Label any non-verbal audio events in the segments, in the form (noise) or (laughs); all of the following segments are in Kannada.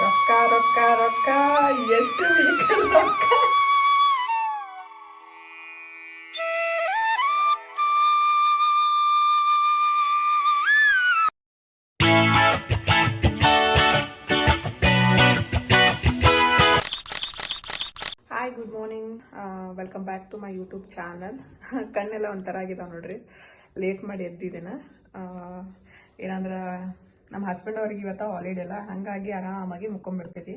ರೊಕ್ಕ ರೊಕ್ಕ ರೊಕ್ಕ. ಎಷ್ಟು ರೊಕ್ಕ. Hi good morning welcome back to my YouTube channel ಕಣ್ಣೆಲ್ಲ ಒಂಥರ ಆಗಿದಾವೆ ನೋಡ್ರಿ. ಲೇಟ್ ಮಾಡಿ ಎದ್ದಿದ್ದೇನ. ಏನಂದ್ರೆ, ನಮ್ಮ ಹಸ್ಬೆಂಡ್ ಅವ್ರಿಗೆ ಇವತ್ತು ಹಾಲಿಡೇ ಅಲ್ಲ, ಹಾಗಾಗಿ ಆರಾಮಾಗಿ ಮುಕ್ಕೊಂಬಿಡ್ತೀವಿ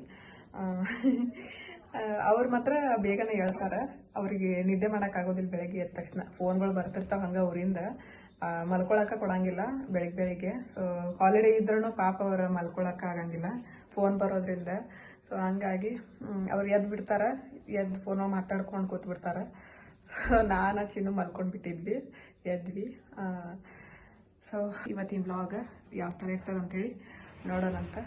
ಅವ್ರು ಮಾತ್ರ ಬೇಗನೆ ಹೇಳ್ತಾರೆ. ಅವ್ರಿಗೆ ನಿದ್ದೆ ಮಾಡೋಕ್ಕಾಗೋದಿಲ್ಲ ಬೆಳಗ್ಗೆ ಎದ್ದ ತಕ್ಷಣ. ಫೋನ್ಗಳು ಬರ್ತಿರ್ತಾವೆ ಹಂಗೆ ಊರಿಂದ ಮಲ್ಕೊಳಕ್ಕೆ ಕೊಡಂಗಿಲ್ಲ ಬೆಳಗ್ಗೆ ಬೆಳಿಗ್ಗೆ. ಸೊ ಹಾಲಿಡೇ ಇದ್ರೂ ಪಾಪ ಅವ್ರು ಮಲ್ಕೊಳಕ್ಕೆ ಆಗಂಗಿಲ್ಲ. ಫೋನ್ ಬರೋದ್ರಿಂದ. ಸೊ ಹಂಗಾಗಿ ಅವ್ರು ಎದ್ದು ಬಿಡ್ತಾರೆ. ಎದ್ದು ಫೋನ ಮಾತಾಡ್ಕೊಂಡು ಕೂತ್ಬಿಡ್ತಾರೆ. ಸೊ ನಾನು ಚಿನ್ನು ಮಲ್ಕೊಂಡು ಬಿಟ್ಟಿದ್ವಿ ಎದ್ವಿ ಸೊ ಇವತ್ತಿನ ಬ್ಲಾಗ್ ಯಾವ ಥರ ಇರ್ತದೆ ಅಂತೇಳಿ ನೋಡೋಣಂತ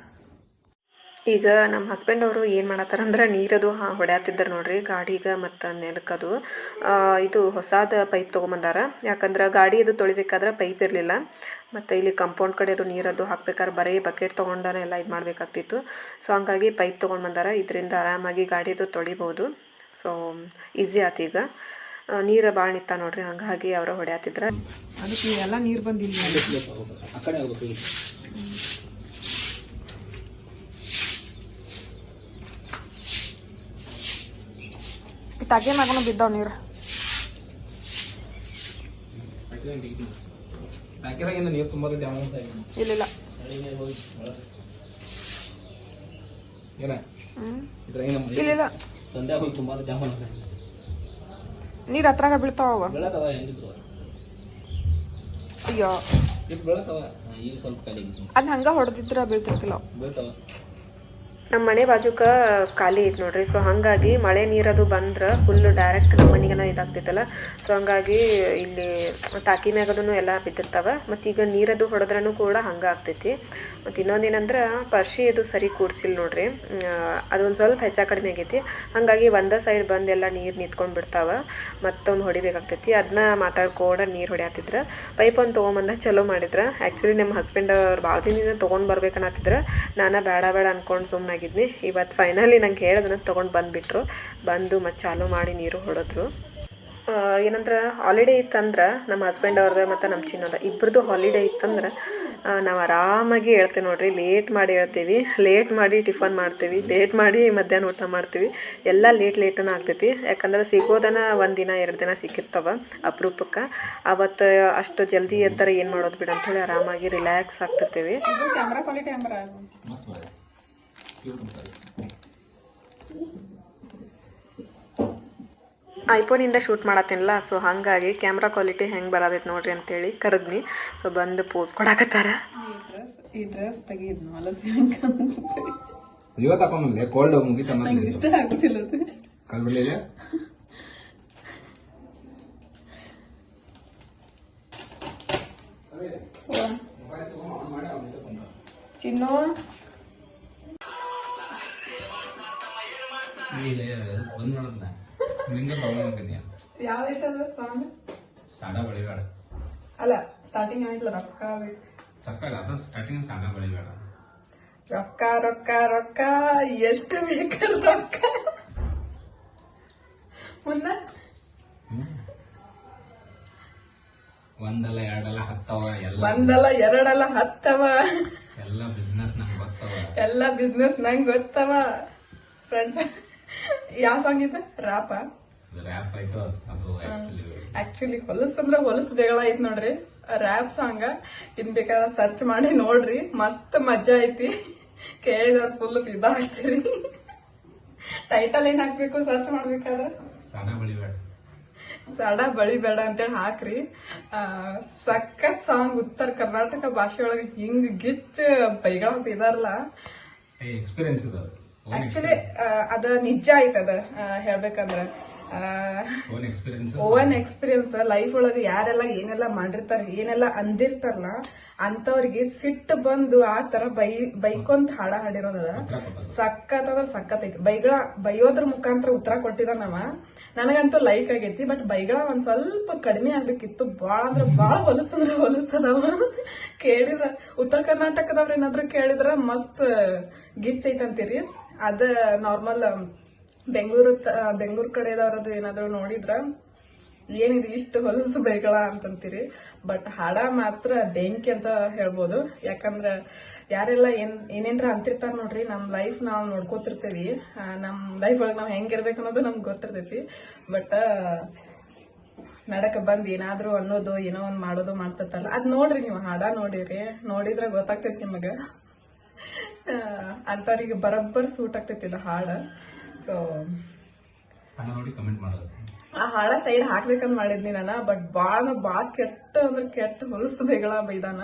ಈಗ ನಮ್ಮ ಹಸ್ಬೆಂಡ್ ಅವರು ಏನು ಮಾಡತ್ತಾರ ಅಂದ್ರೆ ನೀರದು ಹಾಂ ಹೊಡ್ಯಾತಿದ್ದಾರೆ ನೋಡ್ರಿ, ಗಾಡಿಗೆ ಮತ್ತು ನೆಲಕ್ಕದು. ಇದು ಹೊಸಾದ ಪೈಪ್ ತೊಗೊಂಬಂದಾರ. ಯಾಕಂದ್ರೆ ಗಾಡಿ ಅದು ತೊಳಿಬೇಕಾದ್ರೆ ಪೈಪ್ ಇರಲಿಲ್ಲ. ಮತ್ತು ಇಲ್ಲಿ ಕಂಪೌಂಡ್ ಕಡೆ ಅದು ನೀರದು ಹಾಕ್ಬೇಕಾದ್ರೆ ಬರೀ ಬಕೆಟ್ ತೊಗೊಂಡಾನೆ ಎಲ್ಲ ಇದು ಮಾಡಬೇಕಾಗ್ತಿತ್ತು. ಸೊ ಹಂಗಾಗಿ ಪೈಪ್ ತೊಗೊಂಡು ಬಂದಾರ. ಇದರಿಂದ ಆರಾಮಾಗಿ ಗಾಡಿದು ತೊಳಿಬೋದು. ಸೊ ಈಸಿ ಆತು ಈಗ. ನೀರು ಭಾಳ ನಿತ್ತ ನೋಡ್ರಿ ಹಂಗಾಗಿ ಅವ್ರ ಹೊಡ್ಯಾತಿದ್ರ. ಅದಕ್ಕೆ ಎಲ್ಲ ನೀರು ಬಂದಿಲ್ಲ. ತಗೆ ಮಗನು ಬಿದ್ದಾವ ನೀರು. ತೆಗಿತೀನಿ. ಹಾಕಿದಾಗಿಂದ ನೀರು ಹತ್ರಾಗ ಬೀಳ್ತಾವ ಹೆಂಗಿದ್ರು? ಅಯ್ಯೋ. ಇದು ಈಗ ಸ್ವಲ್ಪ ಅದು ಹಂಗೆ ಹೊಡೆದಿದ್ರ ಬೀಳ್ತಿರ್ಕಿಲ್ಲ ಬೀಳ್ತಾವ? ನಮ್ಮ ಮನೆ ಬಾಜುಕ ಖಾಲಿ ಐತೆ ನೋಡ್ರಿ. ಸೊ ಹಾಗಾಗಿ ಮಳೆ ನೀರದು ಬಂದ್ರೆ ಫುಲ್ ಡೈರೆಕ್ಟ್ ನಮ್ಮ ಮನೆಗೆನ ಇದಾಗ್ತೈತಲ್ಲ. ಸೊ ಹಂಗಾಗಿ ಇಲ್ಲಿ ಟಾಕಿ ಎಲ್ಲ ಬಿದ್ದಿರ್ತಾವೆ. ಮತ್ತು ಈಗ ನೀರದು ಹೊಡೆದ್ರೂ ಕೂಡ ಹಂಗೆ ಆಗ್ತೈತಿ. ಮತ್ತು ಇನ್ನೊಂದೇನಂದ್ರೆ ಪರ್ಶಿ ಇದು ಸರಿ ಕೂಡ್ಸಿಲ್ಲ ನೋಡ್ರಿ. ಅದೊಂದು ಸ್ವಲ್ಪ ಹೆಚ್ಚ ಕಡಿಮೆ ಆಗೈತಿ. ಹಾಗಾಗಿ ಒಂದೇ ಸೈಡ್ ಬಂದು ಎಲ್ಲ ನೀರು ನಿಂತ್ಕೊಂಡು ಬಿಡ್ತಾವೆ. ಮತ್ತೊಂದು ಹೊಡಿಬೇಕಾಗ್ತೈತಿ. ಅದನ್ನ ಮಾತಾಡ್ಕೋಡ ನೀರು ಹೊಡ್ಯಾತಿದ್ರ. ಪೈಪ್ ಒಂದು ತೊಗೊಂಬಂದ ಚಲೋ ಮಾಡಿದ್ರ. ಆ್ಯಕ್ಚುಲಿ ನಮ್ಮ ಹಸ್ಬೆಂಡ್ ಅವ್ರು ಭಾಳ ದಿನದಿಂದ ತೊಗೊಂಡು ಬರ್ಬೇಕನ್ನತ್ತಿದ್ರೆ ನಾನು ಬೇಡ ಬೇಡ ಅನ್ಕೊಂಡು ಸುಮ್ಮನಾಗಿದ್ನಿ ಇವತ್ತು ಫೈನಲಿ ನಂಗೆ ಹೇಳಿದ್ರೆ ತೊಗೊಂಡು ಬಂದುಬಿಟ್ರು. ಬಂದು ಮತ್ತು ಚಾಲು ಮಾಡಿ ನೀರು ಹೊಡೆದ್ರು. ಏನಂದ್ರೆ ಹಾಲಿಡೇ ಇತ್ತಂದ್ರೆ ನಮ್ಮ ಹಸ್ಬೆಂಡ್ ಅವ್ರದ್ದು ಮತ್ತು ನಮ್ಮ ಚಿನ್ನದ ಇಬ್ಬರದು ಹಾಲಿಡೇ ಇತ್ತಂದ್ರೆ ನಾವು ಆರಾಮಾಗಿ ಹೇಳ್ತೇವೆ ನೋಡ್ರಿ. ಲೇಟ್ ಮಾಡಿ ಹೇಳ್ತೀವಿ. ಲೇಟ್ ಮಾಡಿ ಟಿಫನ್ ಮಾಡ್ತೀವಿ. ಲೇಟ್ ಮಾಡಿ ಮಧ್ಯಾಹ್ನ ಊಟ ಮಾಡ್ತೀವಿ. ಎಲ್ಲ ಲೇಟ್ ಲೇಟನ ಆಗ್ತೈತಿ. ಯಾಕಂದ್ರೆ ಸಿಗೋದನ ಒಂದು ದಿನ, ಎರಡು ದಿನ ಸಿಕ್ಕಿರ್ತಾವ ಅಪರೂಪಕ್ಕೆ. ಅವತ್ತು ಅಷ್ಟು ಜಲ್ದಿ ಎದ್ದರೆ ಏನು ಮಾಡೋದು ಬಿಡು ಅಂಥೇಳಿ ಆರಾಮಾಗಿ ರಿಲ್ಯಾಕ್ಸ್ ಆಗ್ತಿರ್ತೀವಿ. ಐಫೋನಿಂದ ಶೂಟ್ ಮಾಡತ್ತೀನಲ್ಲ ಸೊ ಹಾಗಾಗಿ ಕ್ಯಾಮ್ರಾ ಕ್ವಾಲಿಟಿ ಹೆಂಗೆ ಬರೋದೈತೆ ನೋಡ್ರಿ ಅಂತೇಳಿ ಕರೆದ್ನಿ. ಸೊ ಬಂದು ಪೋಸ್ ಕೊಡಾಕತ್ತಾರ. ಈ ಡ್ರೆಸ್ ಈ ಡ್ರೆಸ್ ತೆಗಿದ್ನು ಹೊಲಸಿ ಇವತ್ತು ಹಾಕೊಂಡ್ಬಂದೆ ಕೋಲ್ಡ್ ಮುಗಿತ ನಂಗೆ ಇಷ್ಟ ಆಗ್ತಿಲ್ಲ ಕಲ್ಬಿಡ್ಲಿಲ್ಲ ಚಿನ್ನು? ಆಗ್ತೀನಿ ಯಾವ್ದೈತದ ಸಾಂಗ್ ಸಣ್ಣ ಬಳಿಬೇಡ. ಅಲ್ಲ ಸ್ಟಾರ್ಟಿಂಗ್ ಆಗಿಲ್ಲ ರೊಕ್ಕ ಬೇಕು. ತಪ್ಪಾಗ ಅದ ಸ್ಟಾರ್ಟಿಂಗ್ ಸಾಡ ಬಳಿಬೇಡ. ರೊಕ್ಕ ರೊಕ್ಕ ರೊಕ್ಕ ಎಷ್ಟು ಬೇಕಾದ ರೊಕ್ಕ? ಮುಂದ? ಒಂದಲ್ಲ ಎರಡಲ್ಲ ಹತ್ತವ ಎಲ್ಲ ಒಂದಲ್ಲ ಎರಡಲ್ಲ ಹತ್ತವ. ಎಲ್ಲ ಬಿಸ್ನೆಸ್ ನಂಗೆ ಗೊತ್ತವ. ಎಲ್ಲ ಬಿಸ್ನೆಸ್ ನಂಗೆ ಗೊತ್ತವ. ಫ್ರೆಂಡ್ಸ್ ಯಾವ ಸಾಂಗ್ ಇದೆ? ರಾಪ ರ್ಯಾಪ್ ಆಯ್ತು ಅದು. ಆಕ್ಚುಲಿ ಹೊಲಸ್ ಅಂದ್ರೆ ಹೊಲಸ್ ಬೇಗಳ ಐತ್ ನೋಡ್ರಿ. ರ್ಯಾಪ್ ಸಾಂಗ್ ಇನ್ ಬೇಕಾದ್ರೆ ಸರ್ಚ್ ಮಾಡಿ ನೋಡ್ರಿ. ಮಸ್ತ್ ಮಜಾ ಐತಿ. ಕೇಳಿದ ಫುಲ್ ಫಿದಾ ಆಗ್ತೀರಿ ಟೈಟಲ್ ಏನ್ ಹಾಕ್ಬೇಕು ಸರ್ಚ್ ಮಾಡ್ಬೇಕಾದ್ರೆ? ಸಾಡ ಬಳಿ ಬೇಡ ಅಂತೇಳಿ ಹಾಕ್ರಿ. ಸಖತ್ ಸಾಂಗ್ ಉತ್ತರ ಕರ್ನಾಟಕ ಭಾಷೆ ಒಳಗೆ ಹಿಂಗ್ ಗಿಚ್ ಬೈಗಳ ಇದಾರಲ್ಲ ಎಕ್ಸ್ಪೀರಿಯನ್ಸ್ ಇದು ಆಕ್ಚುಲಿ ಅದ ನಿಜ ಐತದ ಅದ ಹೇಳ್ಬೇಕಂದ್ರ. ಓನ್ ಎಕ್ಸ್ಪೀರಿಯನ್ಸ್ ಲೈಫ್ ಒಳಗ ಯಾರೆಲ್ಲ ಏನೆಲ್ಲ ಮಾಡಿರ್ತಾರ ಏನೆಲ್ಲ ಅಂದಿರ್ತಾರಲ್ಲ ಅಂತವ್ರಿಗೆ ಸಿಟ್ಟು ಬಂದು ಆ ತರ ಬೈ ಬೈಕೊಂತ ಹಾಡ ಹಾಡಿರೋದದ. ಸಖತ್ ಅಂದ್ರೆ ಸಖತ್ ಐತಿ ಬೈಗಳ ಬೈಯೋದ್ರ ಮುಖಾಂತರ ಉತ್ತರ ಕೊಟ್ಟಿದ ನಾವ. ನನಗಂತೂ ಲೈಕ್ ಆಗೈತಿ ಬಟ್ ಬೈಗಳ ಒಂದ್ ಸ್ವಲ್ಪ ಕಡಿಮೆ ಆಗ್ಬೇಕಿತ್ತು. ಬಾಳ ಅಂದ್ರ ಬಾಳ ಹೊಲಸಂದ್ರ ಹೊಲಸದವ. ಕೇಳಿದ್ರ ಉತ್ತರ ಕರ್ನಾಟಕದವ್ರ ಏನಾದ್ರು ಕೇಳಿದ್ರ ಮಸ್ತ್ ಗಿಚ್ ಐತಂತೀರಿ ಅದ ನಾರ್ಮಲ್ ಬೆಂಗಳೂರು ಬೆಂಗಳೂರು ಕಡೆದವ್ರದ್ದು ಏನಾದ್ರು ನೋಡಿದ್ರ, ಏನಿದು ಇಷ್ಟು ಹೊಲಸು ಬೈಗಳ ಅಂತಂತೀರಿ. ಬಟ್ ಹಾಡ ಮಾತ್ರ ಬೆಂಕಿ ಅಂತ ಹೇಳ್ಬೋದು. ಯಾಕಂದ್ರ ಯಾರೆಲ್ಲ ಏನ್, ಏನೇನ್ರ ಅಂತಿರ್ತಾರ ನೋಡ್ರಿ, ನಮ್ ಲೈಫ್ ನಾವು ನೋಡ್ಕೋತಿರ್ತೀವಿ. ನಮ್ ಲೈಫ್ ಒಳಗ್ ನಾವ್ ಹೆಂಗಿರ್ಬೇಕು ಅನ್ನೋದು ನಮ್ಗೆ ಗೊತ್ತಿರ್ತೈತಿ. ಬಟ್ ನಡಕ ಬಂದ್ ಏನಾದ್ರು ಅನ್ನೋದು, ಏನೋ ಒಂದ್ ಮಾಡೋದು ಮಾಡ್ತತ್ತಲ್ಲ ಅದ್ ನೋಡ್ರಿ ನೀವು, ಹಾಡ ನೋಡಿರಿ. ನೋಡಿದ್ರೆ ಗೊತ್ತಾಗ್ತೈತಿ ನಿಮಗ. ಆ, ಅಂತವ್ರಿಗೆ ಬರಬ್ಬರ್ ಸೂಟ್ ಆಗ್ತೈತಿ ಇದು ಹಾಡ. ಸೊ ನೋಡಿ ಕಮೆಂಟ್ ಮಾಡೋದು ಆ ಹಾಡ ಸೈಡ್ ಹಾಕ್ಬೇಕಂತ ಮಾಡಿದ್ನಿ ನಾನು ಬಟ್ ಬಾಳ ಬಾ ಕೆಟ್ಟ ಅಂದ್ರೆ ಕೆಟ್ಟ ಹೊಲಸು ಬೈಗಳ ಬೈದಾನ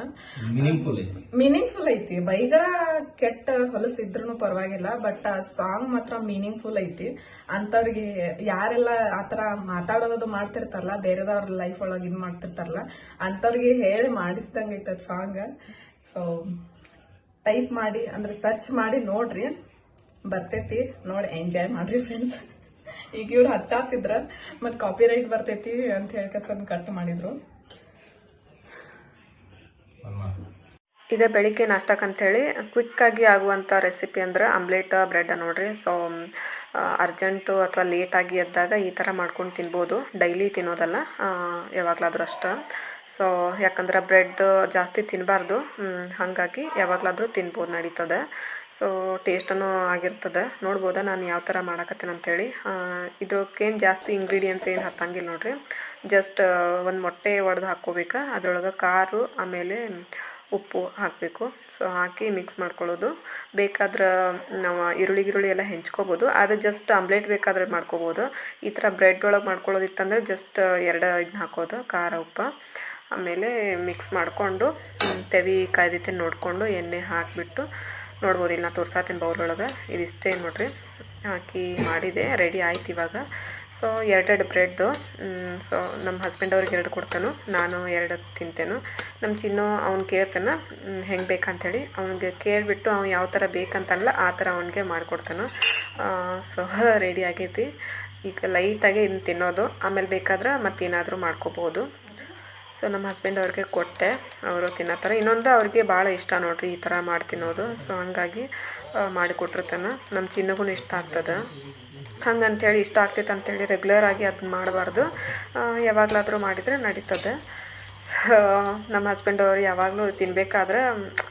ಮೀನಿಂಗ್ಫುಲ್ ಐತಿ. ಮೀನಿಂಗ್ಫುಲ್ ಐತಿ. ಬೈಗಳ ಕೆಟ್ಟ ಹೊಲಸು ಇದ್ರೂ ಪರವಾಗಿಲ್ಲ ಬಟ್ ಆ ಸಾಂಗ್ ಮಾತ್ರ ಮೀನಿಂಗ್ಫುಲ್ ಐತಿ. ಅಂತವ್ರಿಗೆ ಯಾರೆಲ್ಲ ಆತರ ಮಾತಾಡೋದು ಮಾಡ್ತಿರ್ತಾರಲ್ಲ ಬೇರೆದವ್ರ ಲೈಫ್ ಒಳಗೆ ಇದ್ ಮಾಡ್ತಿರ್ತಾರಲ್ಲ ಅಂತವ್ರಿಗೆ ಹೇಳಿ ಮಾಡಿಸ್ದಂಗೈತೆ ಸಾಂಗ್ ಸೊ ಟೈಪ್ ಮಾಡಿ ಅಂದ್ರೆ ಸರ್ಚ್ ಮಾಡಿ ನೋಡ್ರಿ. ಬರ್ತೈತಿ. ನೋಡಿ ಎಂಜಾಯ್ ಮಾಡ್ರಿ ಫ್ರೆಂಡ್ಸ್ ಈಗ ಇವ್ರು ಹಚ್ಚಾತಿದ್ರ ಮತ್ ಕಾಪಿ ರೈಟ್ ಬರ್ತೈತಿ ಅಂತ ಹೇಳ್ಕಸ್ ಕಟ್ ಮಾಡಿದ್ರು. ಈಗ ಬೆಳಿಗ್ಗೆ ನಾಷ್ಟಕ್ಕಂಥೇಳಿ ಕ್ವಿಕ್ಕಾಗಿ ಆಗುವಂಥ ರೆಸಿಪಿ ಅಂದ್ರೆ ಆಮ್ಲೆಟ್ ಬ್ರೆಡ್ ನೋಡ್ರಿ. ಸೊ ಅರ್ಜೆಂಟು ಅಥವಾ ಲೇಟಾಗಿ ಎದ್ದಾಗ ಈ ಥರ ಮಾಡ್ಕೊಂಡು ತಿನ್ಬೋದು. ಡೈಲಿ ತಿನ್ನೋದಲ್ಲ ಯಾವಾಗಲಾದ್ರೂ ಅಷ್ಟೇ. ಸೊ, ಯಾಕಂದ್ರೆ ಬ್ರೆಡ್ ಜಾಸ್ತಿ ತಿನ್ನಬಾರ್ದು ಹಾಗಾಗಿ ಯಾವಾಗಲಾದ್ರೂ ತಿನ್ಬೋದು ನಡೀತದೆ. ಸೊ, ಟೇಸ್ಟನ್ನು ಆಗಿರ್ತದೆ. ನೋಡ್ಬೋದಾ ನಾನು ಯಾವ ಥರ ಮಾಡಕತ್ತೇನೆ ಅಂಥೇಳಿ ಇದಕ್ಕೇನು ಜಾಸ್ತಿ ಇಂಗ್ರೀಡಿಯೆಂಟ್ಸ್ ಏನು ಹತ್ತಂಗಿಲ್ಲ ನೋಡಿರಿ. ಜಸ್ಟ್ ಒಂದು ಮೊಟ್ಟೆ ಒಡೆದು ಹಾಕ್ಕೋಬೇಕು. ಅದರೊಳಗೆ ಖಾರು, ಆಮೇಲೆ ಉಪ್ಪು ಹಾಕಬೇಕು. ಸೊ, ಹಾಕಿ ಮಿಕ್ಸ್ ಮಾಡ್ಕೊಳ್ಳೋದು. ಬೇಕಾದ್ರೆ ನಾವು ಈರುಳ್ಳಿ ಗಿರುಳ್ಳಿ ಎಲ್ಲ ಹೆಂಚ್ಕೋಬೋದು. ಅದು ಜಸ್ಟ್ ಆಮ್ಲೆಟ್ ಬೇಕಾದ್ರೆ ಮಾಡ್ಕೋಬೋದು. ಈ ಥರ ಬ್ರೆಡ್ ಒಳಗೆ ಮಾಡ್ಕೊಳ್ಳೋದಿತ್ತಂದ್ರೆ ಜಸ್ಟ್ ಎರಡು ಇದನ್ನ ಹಾಕೋದು. ಖಾರ, ಉಪ್ಪು. ಆಮೇಲೆ ಮಿಕ್ಸ್ ಮಾಡಿಕೊಂಡು ತೆವಿ ಕಾಯ್ದಿತ್ತೆ ನೋಡಿಕೊಂಡು ಎಣ್ಣೆ ಹಾಕಿಬಿಟ್ಟು ನೋಡ್ಬೋದು ಇಲ್ಲಿ ತೋರ್ಸಾತೀನಿ ಬೌಲ್ ಒಳಗೆ ಇದಿಷ್ಟೇ ನೋಡ್ರಿ ಹಾಕಿ ಮಾಡಿದೆ ರೆಡಿ ಆಯ್ತು ಇವಾಗ. ಸೊ ಎರಡೆರಡು ಬ್ರೆಡ್ದು ಸೊ ನಮ್ಮ ಹಸ್ಬೆಂಡ್ ಅವ್ರಿಗೆ ಎರಡು ಕೊಡ್ತಾನು, ನಾನು ಎರಡು ತಿಂತೇನು. ನಮ್ಮ ಚಿನ್ನು ಅವ್ನು ಕೇಳ್ತಾನೆ ಹೆಂಗೆ ಬೇಕಂಥೇಳಿ ಅವ್ನಿಗೆ ಕೇಳಿಬಿಟ್ಟು ಅವ್ನು ಯಾವ ಥರ ಬೇಕಂತಲ್ಲ ಆ ಥರ ಅವನಿಗೆ ಮಾಡಿಕೊಡ್ತಾನು. ಸೊ ರೆಡಿ (laughs) ಆಗೈತಿ ಈಗ ಲೈಟಾಗಿ ಇನ್ನು ತಿನ್ನೋದು, ಆಮೇಲೆ ಬೇಕಾದ್ರೆ ಮತ್ತೇನಾದರೂ ಮಾಡ್ಕೋಬೋದು. ಸೊ ನಮ್ಮ ಹಸ್ಬೆಂಡ್ ಅವ್ರಿಗೆ ಕೊಟ್ಟೆ. ಅವರು ತಿನ್ನತ್ತಾರೆ. ಇನ್ನೊಂದು ಅವ್ರಿಗೆ ಭಾಳ ಇಷ್ಟ ನೋಡ್ರಿ, ಈ ಥರ ಮಾಡಿ ತಿನ್ನೋದು. ಸೊ ಹಂಗಾಗಿ ಮಾಡಿಕೊಟ್ಟಿರ್ತಾನೆ ನಮ್ಮ ಚಿನ್ನಗೂ ಇಷ್ಟ ಆಗ್ತದೆ. ಹಂಗಂತೇಳಿ ಇಷ್ಟ ಆಗ್ತೈತೆ ಅಂತೇಳಿ ರೆಗ್ಯುಲರ್ ಆಗಿ ಅದನ್ನ ಮಾಡಬಾರ್ದು. ಯಾವಾಗಲಾದರೂ ಮಾಡಿದರೆ ನಡೀತದೆ. ಸೊ ನಮ್ಮ ಹಸ್ಬೆಂಡ್ ಅವರು ಯಾವಾಗಲೂ ತಿನ್ಬೇಕಾದ್ರೆ,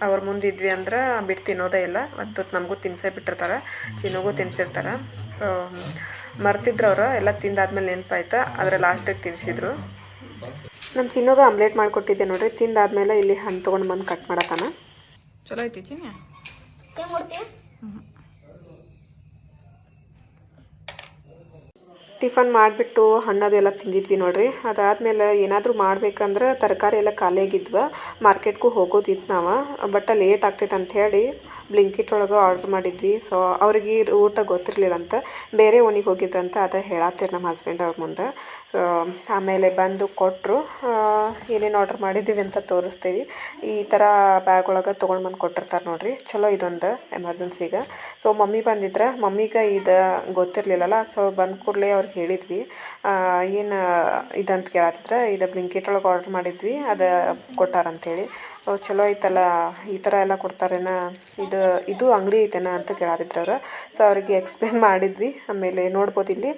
ಅವ್ರ ಮುಂದಿದ್ವಿ ಅಂದ್ರೆ ಬಿಟ್ಟು ತಿನ್ನೋದೇ ಇಲ್ಲ. ಹೊತ್ತು ನಮಗೂ ತಿನ್ಸೇ ಬಿಟ್ಟಿರ್ತಾರೆ. ಚಿನ್ನಗೂ ತಿನ್ಸಿರ್ತಾರೆ. ಸೊ ಮರ್ತಿದ್ರು ಅವರು. ಎಲ್ಲ ತಿಂದಾದ್ಮೇಲೆ ನೆನಪಾಯ್ತು. ಆದರೆ ಲಾಸ್ಟಿಗೆ ತಿನ್ಸಿದ್ರು. ನಮ್ಮ ಚಿನ್ನೋಗ ಆಮ್ಲೆಟ್ ಮಾಡಿಕೊಟ್ಟಿದ್ದೆ ನೋಡ್ರಿ ತಿಂದಾದ್ಮೇಲೆ ಇಲ್ಲಿ ಹಣ್ಣು ತೊಗೊಂಡು ಬಂದು ಕಟ್ ಮಾಡತ್ತಾನ. ಚಲೋ ಐತಿ ಚಿನ್ನ ಟಿಫನ್ ಮಾಡಿಬಿಟ್ಟು ಹಣ್ಣದು ಎಲ್ಲ ತಿಂದಿದ್ವಿ ನೋಡ್ರಿ. ಅದಾದಮೇಲೆ ಏನಾದರೂ ಮಾಡ್ಬೇಕಂದ್ರೆ ತರಕಾರಿ ಎಲ್ಲ ಖಾಲಿಯಾಗಿದ್ವ ಮಾರ್ಕೆಟ್ಗೂ ಹೋಗೋದಿತ್ತು ನಾವು. ಬಟ್ ಲೇಟ್ ಆಗ್ತೈತೆ ಅಂತ ಹೇಳಿ ಬ್ಲಿಂಕಿಟ್ ಒಳಗೆ ಆರ್ಡ್ರ್ ಮಾಡಿದ್ವಿ. ಸೊ ಅವ್ರಿಗೆ ಊಟ ಗೊತ್ತಿರಲಿಲ್ಲ ಅಂತ ಬೇರೆ ಓಣಿಗೆ ಹೋಗಿದ್ದಂತ ಅದೇ ಹೇಳತ್ತೀರಿ ನಮ್ಮ ಹಸ್ಬೆಂಡ್ ಅವ್ರ ಮುಂದೆ. ಆಮೇಲೆ ಬಂದು ಕೊಟ್ಟರು ಏನೇನು ಆರ್ಡ್ರ್ ಮಾಡಿದ್ದೀವಿ ಅಂತ ತೋರಿಸ್ತೀವಿ. ಈ ಥರ ಬ್ಯಾಗ್ ಒಳಗೆ ತೊಗೊಂಡು ಬಂದು ಕೊಟ್ಟಿರ್ತಾರೆ ನೋಡಿರಿ. ಚಲೋ ಇದೊಂದು ಎಮರ್ಜೆನ್ಸಿಗೆ ಸೊ ಮಮ್ಮಿ ಬಂದಿದ್ರೆ. ಮಮ್ಮಿಗೆ ಇದು ಗೊತ್ತಿರಲಿಲ್ಲಲ್ಲ. ಸೊ ಬಂದ ಕೂಡಲೇ ಅವ್ರಿಗೆ ಹೇಳಿದ್ವಿ. ಏನು ಇದಂತ ಕೇಳತ್ತಿದ್ರೆ ಇದು ಬ್ಲಿಂಕಿಟ್ ಒಳಗೆ ಆರ್ಡ್ರ್ ಮಾಡಿದ್ವಿ. ಅದು ಕೊಟ್ಟಾರಂಥೇಳಿ ಚಲೋ ಐತಲ್ಲ, ಈ ಥರ ಎಲ್ಲ ಕೊಡ್ತಾರೇನ? ಇದು ಇದು ಅಂಗಡಿ ಐತೆನ ಅಂತ ಕೇಳಾತಿದ್ರು ಅವರು. ಸೊ ಅವ್ರಿಗೆ ಎಕ್ಸ್ಪ್ಲೇನ್ ಮಾಡಿದ್ವಿ. ಆಮೇಲೆ ನೋಡ್ಬೋದು ಇಲ್ಲಿ.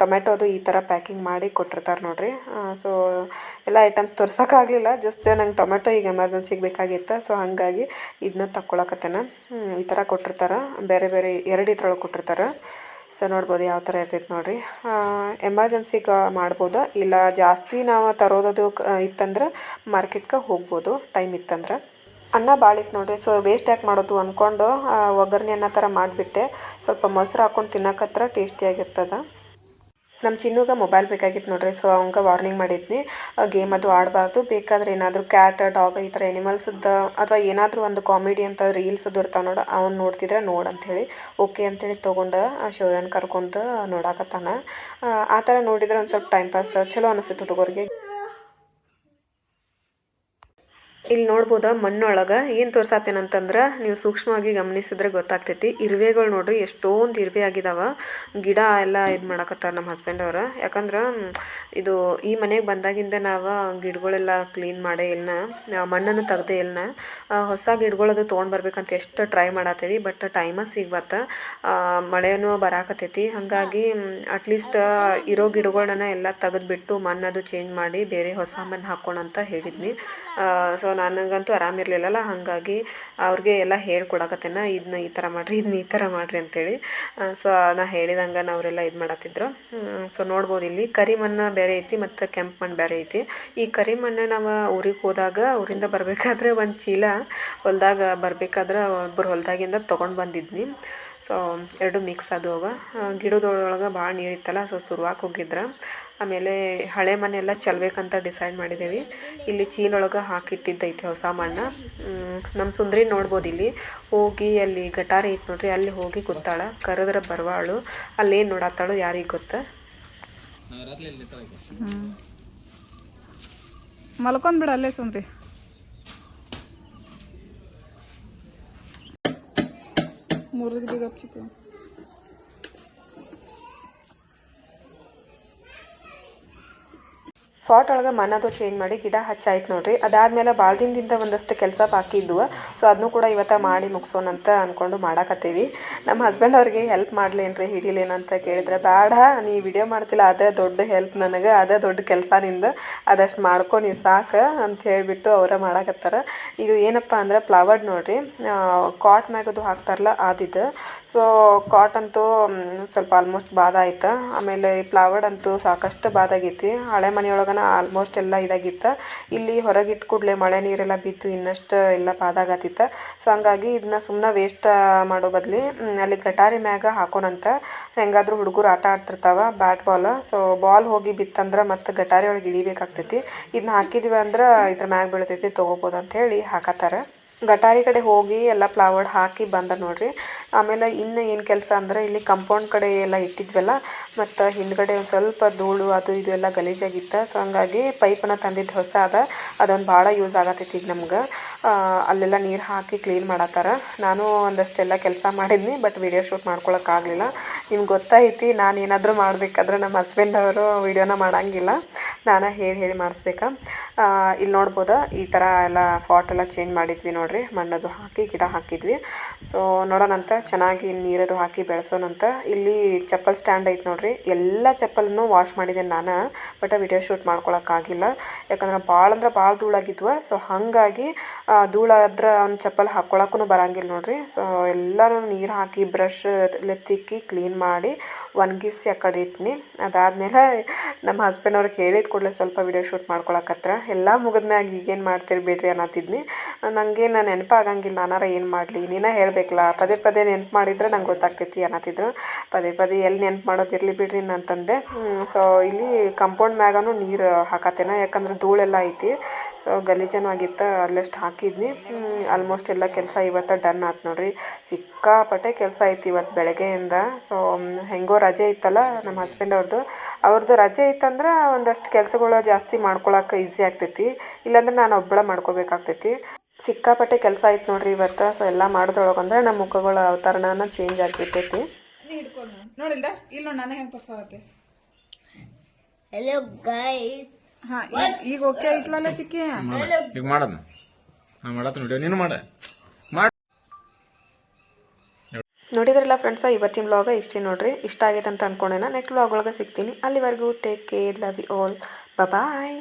ಟೊಮೆಟೊದು ಈ ಥರ ಪ್ಯಾಕಿಂಗ್ ಮಾಡಿ ಕೊಟ್ಟಿರ್ತಾರೆ ನೋಡಿರಿ. ಸೊ ಎಲ್ಲ ಐಟಮ್ಸ್ ತೋರ್ಸೋಕ್ಕಾಗಲಿಲ್ಲ ಜಸ್ಟ್ ನಂಗೆ ಟೊಮೆಟೊ ಈಗ ಎಮರ್ಜೆನ್ಸಿಗೆ ಬೇಕಾಗಿತ್ತು. ಸೊ ಹಾಗಾಗಿ ಇದನ್ನ ತಕ್ಕೊಳಕತ್ತೇನ. ಈ ಥರ ಕೊಟ್ಟಿರ್ತಾರೆ. ಬೇರೆ ಬೇರೆ ಎರಡು ಇದ್ರೊಳಗೆ ಕೊಟ್ಟಿರ್ತಾರೆ. ಸೊ ನೋಡ್ಬೋದು ಯಾವ ಥರ ಇರ್ತೈತೆ ನೋಡಿರಿ. ಎಮರ್ಜೆನ್ಸಿಗೆ ಮಾಡ್ಬೋದು? ಇಲ್ಲ ಜಾಸ್ತಿ ನಾವು ತರೋದದು ಇತ್ತಂದ್ರೆ ಮಾರ್ಕೆಟ್ಗೆ ಹೋಗ್ಬೋದು ಟೈಮ್ ಇತ್ತಂದ್ರೆ? ಅನ್ನ ನೋಡಿರಿ ನೋಡ್ರಿ. ಸೊ ವೇಸ್ಟ್ ಯಾಕೆ ಮಾಡೋದು ಅಂದ್ಕೊಂಡು ಒಗ್ಗರಣೆ ಅನ್ನ ಥರ ಮಾಡಿಬಿಟ್ಟೆ. ಸ್ವಲ್ಪ ಮೊಸರು ಹಾಕ್ಕೊಂಡು ತಿನ್ನೋಕತ್ರ ಟೇಸ್ಟಿಯಾಗಿರ್ತದೆ ನಮ್ಮ ಚಿನ್ನುಗೆ ಮೊಬೈಲ್ ಬೇಕಾಗಿತ್ತು ನೋಡ್ರಿ. ಸೊ ಅವಂಗೆ ವಾರ್ನಿಂಗ್ ಮಾಡಿದ್ನಿ. ಗೇಮ್ ಅದು ಆಡಬಾರ್ದು. ಬೇಕಾದ್ರೆ ಏನಾದರೂ ಕ್ಯಾಟ್ ಡಾಗ್ ಈ ಥರ ಎನಿಮಲ್ಸ್ದು ಅಥವಾ ಏನಾದರೂ ಒಂದು ಕಾಮಿಡಿ ಅಂತ ರೀಲ್ಸ್ ಅದು ಇರ್ತಾವೆ ನೋಡು ಅವ್ನು ನೋಡ್ತಿದ್ರೆ ನೋಡು ಅಂಥೇಳಿ ಓಕೆ ಅಂಥೇಳಿ ತೊಗೊಂಡು ಶಿವರನ್ ಕರ್ಕೊಂಡು ನೋಡಾಕತ್ತಾನ. ಆ, ಥರ ನೋಡಿದರೆ ಒಂದು ಸ್ವಲ್ಪ ಟೈಮ್ ಪಾಸ್ ಚಲೋ ಅನಿಸುತ್ತೆ ಹುಡುಗರಿಗೆ. ಇಲ್ಲಿ ನೋಡ್ಬೋದು ಮಣ್ಣೊಳಗೆ? ಏನು ತೋರ್ಸಾತೇನಂತಂದ್ರೆ ನೀವು ಸೂಕ್ಷ್ಮವಾಗಿ ಗಮನಿಸಿದ್ರೆ ಗೊತ್ತಾಗ್ತೈತಿ. ಇರುವೆಗಳು ನೋಡ್ರಿ, ಎಷ್ಟೊಂದು ಇರುವೆ ಆಗಿದಾವ. ಗಿಡ ಎಲ್ಲ ಇದು ಮಾಡಕತ್ತಾರ ನಮ್ಮ ಹಸ್ಬೆಂಡ್ ಅವ್ರು. ಯಾಕಂದ್ರೆ, ಇದು ಈ ಮನೆಗೆ ಬಂದಾಗಿಂದ ನಾವು ಗಿಡಗಳೆಲ್ಲ ಕ್ಲೀನ್ ಮಾಡೇ ಇಲ್ಲ ಮಣ್ಣನ್ನು ತೆಗ್ದೆ ಇಲ್ಲ ಹೊಸ ಗಿಡಗಳದು ತೊಗೊಂಡು ಬರ್ಬೇಕಂತ ಎಷ್ಟು ಟ್ರೈ ಮಾಡತ್ತೀವಿ ಬಟ್ ಟೈಮ ಸಿಗ್ಬತ್ತ ಮಳೆಯೂ ಬರಾಕತ್ತೈತಿ. ಹಾಗಾಗಿ ಅಟ್ಲೀಸ್ಟ್ ಇರೋ ಗಿಡಗಳನ್ನ ಎಲ್ಲ ತೆಗೆದ್ಬಿಟ್ಟು ಮಣ್ಣದು ಚೇಂಜ್ ಮಾಡಿ ಬೇರೆ ಹೊಸ ಮಣ್ಣು ಹಾಕೋಣ ಅಂತ ಹೇಳಿದ್ನಿ ಸೊ ನನಗಂತೂ ಆರಾಮಿರಲಿಲ್ಲಲ್ಲ, ಹಾಗಾಗಿ ಅವ್ರಿಗೆ ಎಲ್ಲ ಹೇಳ್ಕೊಡಕತ್ತೇನ ಇದನ್ನ ಈ ಥರ ಮಾಡಿರಿ ಇದನ್ನ ಈ ಥರ ಮಾಡಿರಿ ಅಂತೇಳಿ. ಸೊ ನಾ ಹೇಳಿದಂಗೆ ಅವರೆಲ್ಲ ಇದು ಮಾಡತ್ತಿದ್ರು. ಸೊ ನೋಡ್ಬೋದು ಇಲ್ಲಿ ಕರಿ ಮಣ್ಣು ಬೇರೆ ಐತಿ ಮತ್ತು ಕೆಂಪು ಮಣ್ಣು ಬೇರೆ ಐತಿ. ಈ ಕರಿ ಮಣ್ಣು ನಾವು ಊರಿಗೆ ಹೋದಾಗ ಊರಿಂದ ಬರಬೇಕಾದ್ರೆ ಒಂದು ಚೀಲ ಹೊಲ್ದಾಗ ಬರಬೇಕಾದ್ರೆ ಒಬ್ಬರು ಹೊಲ್ದಾಗಿಂದ ತೊಗೊಂಡು ಬಂದಿದ್ನಿ. ಸೊ ಎರಡು ಮಿಕ್ಸ್ ಅದು ಅವ. ಗಿಡದೊಳಗೆ ಭಾಳ ನೀರಿತ್ತಲ್ಲ ಸೊ ಸುರುವಾಕ್ ಹೋಗಿದ್ರ. ಆಮೇಲೆ ಹಳೆ ಮನೆಯೆಲ್ಲ ಚೆಲ್ಬೇಕಂತ ಡಿಸೈಡ್ ಮಾಡಿದ್ದೇವೆ ಇಲ್ಲಿ ಚೀಲೊಳಗೆ ಹಾಕಿಟ್ಟಿದ್ದೈತಿ ಹೊಸ ಮಣ್ಣು. ನಮ್ಮ ಸುಂದ್ರಿ ನೋಡ್ಬೋದು ಇಲ್ಲಿ. ಹೋಗಿ ಅಲ್ಲಿ ಗಟಾರಿ ಐತೆ ನೋಡ್ರಿ ಅಲ್ಲಿ ಹೋಗಿ ಕೂತಾಳ ಕರೆದ್ರೆ ಬರುವಾಳು. ಅಲ್ಲೇನು ನೋಡತ್ತಾಳು ಯಾರಿಗೆ ಗೊತ್ತಾ? ಮಲ್ಕೊಂಡ್ಬಿಡ ಅಲ್ಲೇ ಇಲ್ಲಿ ನಿಂತಾಗ ಮಲ್ಕೊಂಡ್ ಬಿಡ ಗಪ್ಚಿತ್ತು ಒಳಗೆ ಮನದು ಚೇಂಜ್ ಮಾಡಿ ಗಿಡ ಹಚ್ಚಾಯ್ತು ನೋಡ್ರಿ. ಅದಾದ್ಮೇಲೆ ಭಾಳ ದಿನದಿಂದ ಒಂದಷ್ಟು ಕೆಲಸ ಬಾಕಿ ಇದ್ವು. ಸೊ ಅದನ್ನು ಕೂಡ ಇವತ್ತು ಮಾಡಿ ಮುಗಿಸೋಣ ಅಂತ ಅಂದ್ಕೊಂಡು ಮಾಡಾಕತ್ತೀವಿ. ನಮ್ಮ ಹಸ್ಬೆಂಡ್ ಅವ್ರಿಗೆ ಹೆಲ್ಪ್ ಮಾಡ್ಲೇನ್ರಿ ಹಿಡಿಲೇನಂತ ಕೇಳಿದ್ರೆ ಬೇಡ ನೀ ವಿಡಿಯೋ ಮಾಡ್ತಿಲ್ಲ, ಅದೇ ದೊಡ್ಡ ಹೆಲ್ಪ್ ನನಗೆ, ಅದೇ ದೊಡ್ಡ ಕೆಲಸ ನಿಂದ, ಅದಷ್ಟು ಮಾಡ್ಕೊ, ನೀ ಸಾಕು ಅಂತ ಹೇಳಿಬಿಟ್ಟು ಅವರ ಮಾಡಾಕತ್ತಾರ. ಇದು ಏನಪ್ಪ ಅಂದ್ರೆ ಫ್ಲವರ್ಡ್ ನೋಡ್ರಿ. ಕಾಟ್ ಮ್ಯಾಗದು ಹಾಕ್ತಾರಲ್ಲ ಅದಿದು ಸೊ ಕಾಟ್ ಅಂತೂ ಸ್ವಲ್ಪ ಆಲ್ಮೋಸ್ಟ್ ಬಾದ ಆಯ್ತು. ಆಮೇಲೆ ಫ್ಲವರ್ಡ್ ಅಂತೂ ಸಾಕಷ್ಟು ಬಾದಾಗೈತಿ. ಹಳೆ ಆಲ್ಮೋಸ್ಟ್ ಎಲ್ಲ ಇದಾಗಿತ್ತು. ಇಲ್ಲಿ ಹೊರಗಿಟ್ಟು ಕೂಡಲೇ ಮಳೆ ನೀರೆಲ್ಲ ಬಿತ್ತು, ಇನ್ನಷ್ಟು ಎಲ್ಲ ಪಾದಾಗತ್ತಿತ್ತು ಸೊ ಹಂಗಾಗಿ ಇದನ್ನ ಸುಮ್ಮನೆ ವೇಸ್ಟ್ ಮಾಡೋ ಬದಲಿ ಅಲ್ಲಿ ಗಟಾರಿ ಮ್ಯಾಗ ಹಾಕೋಣಂತ. ಹೆಂಗಾದ್ರೂ ಹುಡುಗರು ಆಟ ಆಡ್ತಿರ್ತಾವ ಬ್ಯಾಟ್ ಬಾಲ್ ಸೊ ಬಾಲ್ ಹೋಗಿ ಬಿತ್ತಂದ್ರೆ ಮತ್ತೆ ಗಟಾರಿ ಒಳಗೆ ಇಳಿಬೇಕಾಗ್ತೈತಿ. ಇದನ್ನ ಹಾಕಿದ್ವಿ ಅಂದ್ರೆ ಇದ್ರ ಮ್ಯಾಗ ಬೀಳ್ತೈತಿ, ತೊಗೋಬೋದು ಅಂತ ಹೇಳಿ ಹಾಕತ್ತಾರ. ಗಟಾರಿ ಕಡೆ ಹೋಗಿ ಎಲ್ಲ ಪ್ಲಾವರ್ಡ್ ಹಾಕಿ ಬಂದ ನೋಡ್ರಿ. ಆಮೇಲೆ ಇನ್ನು ಏನು ಕೆಲಸ ಅಂದ್ರೆ ಇಲ್ಲಿ ಕಂಪೌಂಡ್ ಕಡೆ ಎಲ್ಲ ಇಟ್ಟಿದ್ವಲ್ಲ, ಮತ್ತು ಹಿಂದ್ಗಡೆ ಒಂದು ಸ್ವಲ್ಪ ಧೂಳು ಅದು ಇದು ಎಲ್ಲ ಗಲೀಜಾಗಿತ್ತು. ಸೊ ಹಂಗಾಗಿ ಪೈಪನ್ನು ತಂದಿದ್ದು ಹೊಸ ಅದ. ಅದೊಂದು ಭಾಳ ಯೂಸ್ ಆಗತ್ತೈತಿ ಈಗ ನಮ್ಗೆ. ಅಲ್ಲೆಲ್ಲ ನೀರು ಹಾಕಿ ಕ್ಲೀನ್ ಮಾಡತ್ತಾರ. ನಾನು ಒಂದಷ್ಟೆಲ್ಲ ಕೆಲಸ ಮಾಡಿದ್ನಿ ಬಟ್ ವಿಡಿಯೋ ಶೂಟ್ ಮಾಡ್ಕೊಳಕ್ಕಾಗಲಿಲ್ಲ ನಿಮ್ಗೆ ಗೊತ್ತೈತಿ ನಾನು ಏನಾದರೂ ಮಾಡಬೇಕಾದ್ರೆ ನಮ್ಮ ಹಸ್ಬೆಂಡ್ ಅವರು ವಿಡಿಯೋನ ಮಾಡೋಂಗಿಲ್ಲ. ನಾನು ಹೇಳಿ ಹೇಳಿ ಮಾಡಿಸ್ಬೇಕಾ? ಇಲ್ಲಿ ನೋಡ್ಬೋದು? ಈ ಥರ ಎಲ್ಲ ಫಾಟ್ ಎಲ್ಲ ಚೇಂಜ್ ಮಾಡಿದ್ವಿ ನೋಡಿರಿ. ಮಣ್ಣದು ಹಾಕಿ, ಗಿಡ ಹಾಕಿದ್ವಿ. ಸೊ ನೋಡೋಣಂತ. ಚೆನ್ನಾಗಿ ನೀರದು ಹಾಕಿ ಬೆಳೆಸೋಣಂತ. ಇಲ್ಲಿ ಚಪ್ಪಲ್ ಸ್ಟ್ಯಾಂಡ್ ಐತೆ ನೋಡಿರಿ. ಎಲ್ಲ ಚಪ್ಪಲನ್ನು ವಾಶ್ ಮಾಡಿದೆ ನಾನು. ಬಟ್ ವಿಡಿಯೋ ಶೂಟ್ ಮಾಡ್ಕೊಳಕ್ಕಾಗಿಲ್ಲ ಯಾಕಂದ್ರೆ ಭಾಳ ಅಂದ್ರೆ ಭಾಳ ಧೂಳಾಗಿದ್ವ. ಸೊ ಹಾಗಾಗಿ ಧೂಳಾದ್ರೆ ಅವ್ನ ಚಪ್ಪಲ್ ಹಾಕ್ಕೊಳಕ್ಕೂ ಬರಂಗಿಲ್ಲ ನೋಡಿರಿ. ಸೊ ಎಲ್ಲರೂ ನೀರು ಹಾಕಿ ಬ್ರಷ್ ತಿಕ್ಕಿ ಕ್ಲೀನ್ ಮಾಡಿ, ಒಣಗಿಸಿ ಆ ಕಡೆ ಇಟ್ನಿ. ಅದಾದಮೇಲೆ ನಮ್ಮ ಹಸ್ಬೆಂಡ್ ಅವ್ರಿಗೆ ಹೇಳಿದ ಕೂಡಲೇ ಸ್ವಲ್ಪ ವಿಡಿಯೋ ಶೂಟ್ ಮಾಡ್ಕೊಳಕತ್ರ ಎಲ್ಲ ಮುಗಿದ್ಮ್ಯಾಗ ಈಗೇನು ಮಾಡ್ತೀರಿ ಬಿಡ್ರಿ ಅನ್ನತ್ತಿದ್ನಿ ನನಗೇನು ನೆನಪಾಗಂಗಿಲ್ಲ, ನಾನಾರ ಏನು ಮಾಡಲಿ? ನೀನೇ ಹೇಳಬೇಕಲ್ಲ ಪದೇ ಪದೇ ನೆನ್ಪು ಮಾಡಿದ್ರೆ ನಂಗೆ ಗೊತ್ತಾಗ್ತೈತಿ ಅನ್ನತ್ತಿದ್ರು. ಪದೇ ಪದೇ ಎಲ್ಲಿ ನೆನ್ಪು ಮಾಡೋದಿರಲಿ ಬಿಡ್ರಿ ತಂದೆ ಸೊ ಇಲ್ಲಿ ಕಂಪೌಂಡ್ ಮ್ಯಾಗನು ನೀರು ಹಾಕತ್ತೇನ, ಯಾಕಂದ್ರೆ ಧೂಳೆಲ್ಲ ಐತಿ. ಸೊ ಗಲೀಜನು ಆಗಿತ್ತು, ಅಲ್ಲಷ್ಟು ಹಾಕಿದ್ನಿ. ಆಲ್ಮೋಸ್ಟ್ ಎಲ್ಲ ಕೆಲಸ ಇವತ್ತು ಡನ್ ಆಯ್ತು ನೋಡ್ರಿ. ಸಿಕ್ಕಾಪಟ್ಟೆ ಕೆಲಸ ಐತಿ ಇವತ್ತು ಬೆಳಗ್ಗೆಯಿಂದ. ಸೊ ಹೆಂಗೋ ರಜೆ ಇತ್ತಲ್ಲ ನಮ್ಮ ಹಸ್ಬೆಂಡ್ ಅವ್ರದ್ದು ಅವ್ರದ್ದು ರಜೆ ಇತ್ತಂದ್ರೆ ಒಂದಷ್ಟು ಕೆಲಸಗಳು ಜಾಸ್ತಿ ಮಾಡ್ಕೊಳಕ್ಕೆ ಈಸಿ ಆಗ್ತೈತಿ. ಇಲ್ಲಾಂದ್ರೆ ನಾನು ಒಬ್ಬಳ ಮಾಡ್ಕೋಬೇಕಾಗ್ತೈತಿ. ಸಿಕ್ಕಾಪಟ್ಟೆ ಕೆಲಸ ಆಯ್ತು ನೋಡ್ರಿ ಇವತ್ತು ಸೊ ಎಲ್ಲ ಮಾಡೋದ್ರೊಳಗಂದ್ರೆ ನಮ್ಮ ಮುಖಗಳ ಅವತರಣನ ಚೇಂಜ್ ಆಗಿಬಿಟ್ಟೈತಿ. ಇಲ್ಲ ನೋಡಿ ನನಗೆ ಹೆಂಗೆ. ಹಾ ಈಗ- ಓಕೆ ಆಯ್ತಲ್ಲ ಚಿಕ್ಕಿ? ಈಗ ಮಾಡೋದು ನಾ ಮಾಡತ್ತ ವಿಡಿಯೋ ನೀನು ಮಾಡ. ನೋಡಿದ್ರಲ್ಲ ಫ್ರೆಂಡ್ಸ ಇವತ್ತಿನ ವ್ಲಾಗ ಇಷ್ಟೇ ನೋಡ್ರಿ. ಇಷ್ಟ ಆಗೈತೆ ಅಂತ ಅನ್ಕೊಂಡೇನ ನೆಕ್ಸ್ಟ್ ಬ್ಲಾಗ್ ಒಳಗೆ ಸಿಗ್ತೀನಿ. ಅಲ್ಲಿವರೆಗೂ take care love you all bye